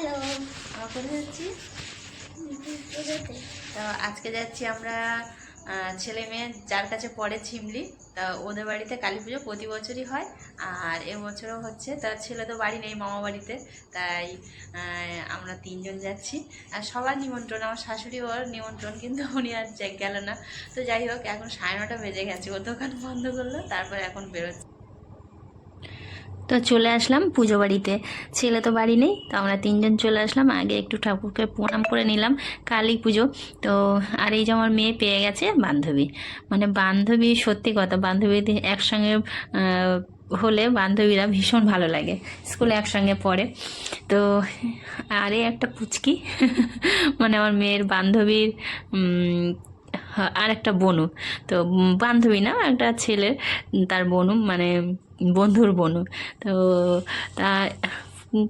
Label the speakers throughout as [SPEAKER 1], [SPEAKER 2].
[SPEAKER 1] Hello
[SPEAKER 2] তো আজকে যাচ্ছি আমরা ছেলে মেয়ে যার কাছে পড়ে ঝিমলি তা ওদের বাড়িতে কালী পুজো প্রতি বছরই হয়। আর এবছরও হচ্ছে তার ছেলে তো বাড়ি নেই মামা বাড়িতে, তাই আমরা তিনজন যাচ্ছি। আর সবার নিমন্ত্রণ, আমার শাশুড়ি ওর নিমন্ত্রণ, কিন্তু উনি আর গেল না। তো যাই হোক, এখন সাড়ে নটা বেজে গেছে, ও দোকান বন্ধ করল, তারপর এখন বেরোচ্ছে। তো চলে আসলাম পুজো বাড়িতে। ছেলে তো বাড়ি নেই, তো আমরা তিনজন চলে আসলাম। আগে একটু ঠাকুরকে প্রণাম করে নিলাম, কালী পুজো। তো আর এই যে আমার মেয়ে পেয়ে গেছে বান্ধবী। মানে বান্ধবী সত্যি কথা বান্ধবী একসঙ্গে হলে বান্ধবীরা ভীষণ ভালো লাগে। স্কুলে একসঙ্গে পড়ে। তো আরে একটা পুচকি মানে আমার মেয়ের বান্ধবীর আর একটা বনু। তো বান্ধবী না, একটা ছেলের, তার বনু মানে বন্ধুর বনু। তো তা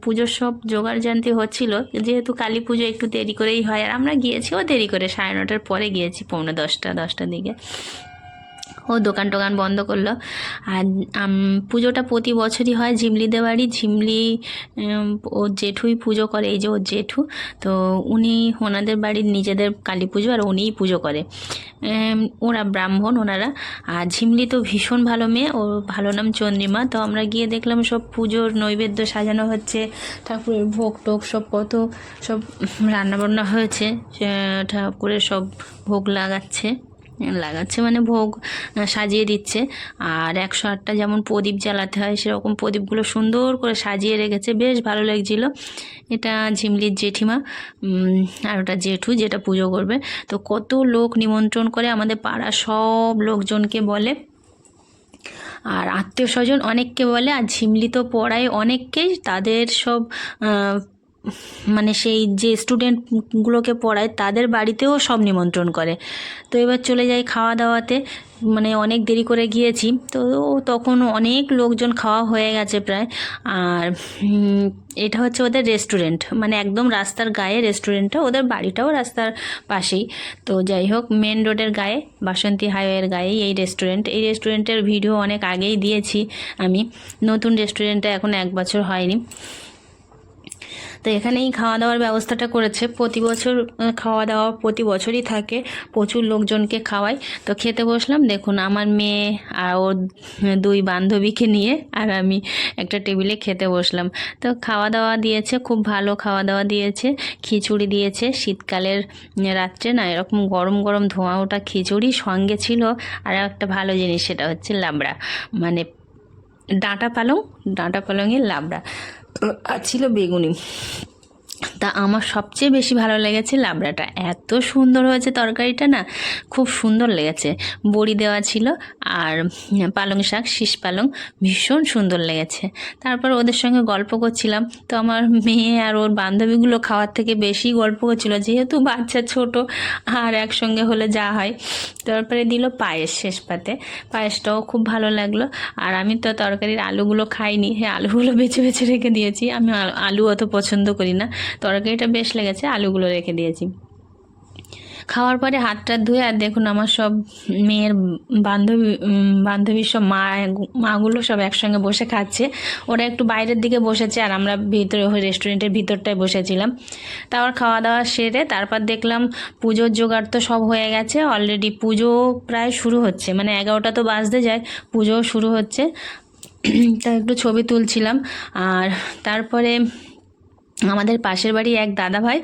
[SPEAKER 2] পুজোর সব জোগাড় জানতে হচ্ছিল। যেহেতু কালী পুজো একটু দেরি করেই হয়, আর আমরা গিয়েছিও দেরি করে সাড়ে নটার পরে গিয়েছি, পৌনে দশটা, দশটার দিকে। ও দোকান টোকান বন্ধ করল। আর পুজোটা প্রতি বছরই হয় ঝিমলিদের বাড়ি। ঝিমলি ও জেঠুই পুজো করে, এই যে ওর জেঠু। তো উনি ওনাদের বাড়ির নিজেদের কালী পুজো আর উনিই পুজো করে। ওরা ব্রাহ্মণ ওনারা। আর ঝিমলি তো ভীষণ ভালো মেয়ে, ওর ভালো নাম চন্দ্রিমা। তো আমরা গিয়ে দেখলাম সব পুজোর নৈবেদ্য সাজানো হচ্ছে, ঠাকুরের ভোগ টোক সব কত সব রান্নাবান্না হয়েছে ঠাকুরের সব ভোগ লাগাচ্ছে। লাগাচ্ছে মানে ভোগ সাজিয়ে দিচ্ছে। আর একশো আটটা যেমন প্রদীপ জ্বালাতে হয়, সেরকম প্রদীপগুলো সুন্দর করে সাজিয়ে রেখেছে। বেশ ভালো লাগছিল। এটা ঝিমলির জেঠিমা আর ওটা জেঠু যেটা পুজো করবে। তো কত লোক নিমন্ত্রণ করে আমাদের পাড়া সব লোকজনকে বলে। আর আত্মীয় স্বজন অনেককে বলে। আর ঝিমলি তো পড়ায় অনেককেই। তাদের সব মানে সেই যে স্টুডেন্টগুলোকে পড়ায় তাদের বাড়িতেও সব নিমন্ত্রণ করে। তো এবার চলে যাই খাওয়া দাওয়াতে মানে অনেক দেরি করে গিয়েছি। তো তখন অনেক লোকজন খাওয়া হয়ে গেছে প্রায়। আর এটা হচ্ছে ওদের রেস্টুরেন্ট মানে একদম রাস্তার গায়ে রেস্টুরেন্টটা ওদের বাড়িটাও রাস্তার পাশেই। তো যাই হোক মেন রোডের গায়ে, বাসন্তী হাইওয়ের গায়েই এই রেস্টুরেন্ট এই রেস্টুরেন্টের ভিডিও অনেক আগেই দিয়েছি আমি। নতুন রেস্টুরেন্টটা এখন এক বছর হয়নি। তো এখানেই খাওয়া দাওয়ার ব্যবস্থাটা করেছে। প্রতি বছর খাওয়া দাওয়া প্রতি বছরই থাকে। প্রচুর লোকজনকে খাওয়াই তো খেতে বসলাম। দেখুন, আমার মেয়ে আর ওর দুই বান্ধবীকে নিয়ে আর আমি একটা টেবিলে খেতে বসলাম। তো খাওয়া দাওয়া দিয়েছে, খুব ভালো খাওয়া দাওয়া দিয়েছে। খিচুড়ি দিয়েছে। শীতকালের রাত্রে না এরকম গরম গরম ধোঁয়া ওঠা খিচুড়ি সঙ্গে ছিল। আর একটা ভালো জিনিস সেটা হচ্ছে লাবড়া। মানে ডাঁটা পালং, ডাঁটা পালংয়ের লাবড়া। আর ছিল বেগুনি। তা আমার সবচেয়ে বেশি ভালো লেগেছে লাবড়াটা। এত সুন্দর হয়েছে তরকারিটা না, খুব সুন্দর লেগেছে। বড়ি দেওয়া ছিল আর পালং শাক, শীষ পালং ভীষণ সুন্দর লেগেছে। তারপর ওদের সঙ্গে গল্প করছিলাম। তো আমার মেয়ে আর ওর বান্ধবীগুলো খাওয়ার থেকে বেশি গল্প করছিল, যেহেতু বাচ্চা ছোট আর একসঙ্গে হলে যা হয়। তারপরে দিল পায়েস শেষ পাতে। পায়েসটাও খুব ভালো লাগল। আর আমি তো তরকারির আলুগুলো খাইনি হ্যাঁ আলুগুলো বেছে বেছে রেখে দিয়েছি। আমি আলু অত পছন্দ করি না। তরকারিটা বেশ লেগেছে, আলুগুলো রেখে দিয়েছি। খাওয়ার পরে হাত টাত ধুয়ে, আর দেখুন আমার সব মেয়ের বান্ধবী বান্ধবীর সব মা, মাগুলো সব একসঙ্গে বসে খাচ্ছে। ওরা একটু বাইরের দিকে বসেছে, আর আমরা ভিতরে ওই রেস্টুরেন্টের ভিতরটায় বসেছিলাম। তারপর খাওয়া দাওয়া সেরে তারপর দেখলাম পুজোর জোগাড় তো সব হয়ে গেছে অলরেডি পুজো প্রায় শুরু হচ্ছে। মানে এগারোটা তো বাজতে যায় পুজো শুরু হচ্ছে। তা একটু ছবি তুলছিলাম, আর তারপরে আমাদের পাশের বাড়ি এক দাদা ভাই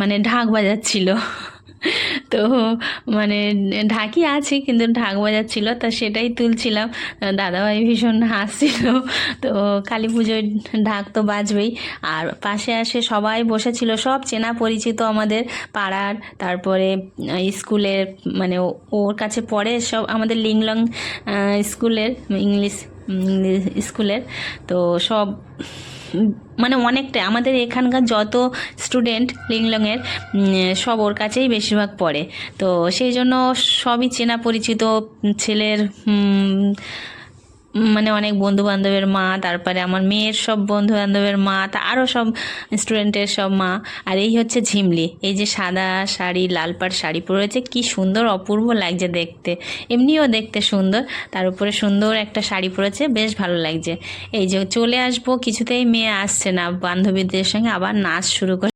[SPEAKER 2] মানে ঢাক বাজাচ্ছিল। তো মানে ঢাকি আছে, কিন্তু ঢাক বাজাচ্ছিল, তা সেটাই তুলছিলাম। দাদাভাই ভীষণ হাসছিল। তো কালী পুজোয় ঢাক তো বাজবেই। আর পাশে আসে সবাই বসেছিল, সব চেনা পরিচিত আমাদের পাড়ার। তারপরে স্কুলের মানে ওর কাছে পড়ে সব আমাদের লিংলং স্কুলের ইংলিশ স্কুলের। তো সব মানে অনেকটা আমাদের এখানকার যত স্টুডেন্ট লিংলংয়ের সব ওর কাছেই বেশিরভাগ পড়ে। তো সেই জন্য সবই চেনা পরিচিত ছেলের মানে অনেক বন্ধু বান্ধবের মা, তারপরে আমার মেয়ের সব বন্ধু বান্ধবের মা আরও সব স্টুডেন্টের সব মা। আর এই হচ্ছে ঝিমলি। এই যে সাদা শাড়ি, লাল পাড় শাড়ি পরেছে কি সুন্দর, অপূর্ব লাগছে দেখতে। এমনিও দেখতে সুন্দর, তার উপরে সুন্দর একটা শাড়ি পরেছে বেশ ভালো লাগছে। এই যে চলে আসব, কিছুতেই মেয়ে আসছে না। বান্ধবীদের সঙ্গে আবার নাচ শুরু করে